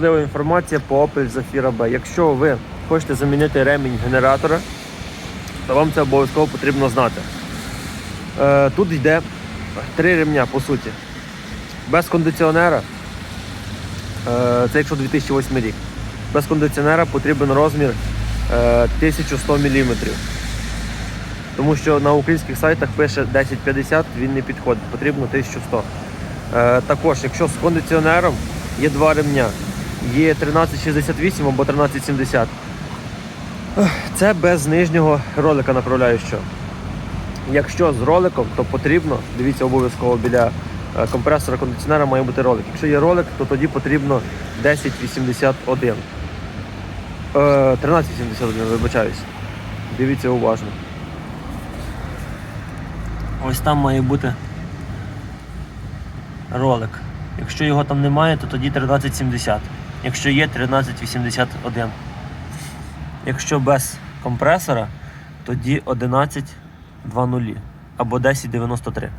важлива інформація по Opel Zafira B. Якщо ви хочете замінити ремінь генератора, то вам це обов'язково потрібно знати. Е, тут йде три ремня, по суті. Без кондиціонера, е, це якщо 2008 рік. Без кондиціонера потрібен розмір е, 1100 мм. Тому що на українських сайтах пише 1050, він не підходить, потрібно 1100. Е, також, якщо з кондиціонером є два ремня, є 1368 або 1370. Це без нижнього ролика направляючого. Якщо з роликом, то потрібно, дивіться обов'язково біля е, компресора кондиціонера має бути ролик. Якщо є ролик, то тоді потрібно 1081. Е, 1381, вибачаюсь. Дивіться уважно. Ось там має бути ролик. Якщо його там немає, то тоді 1370. Якщо є 1381. Якщо без компресора, тоді 11.00 або 1093.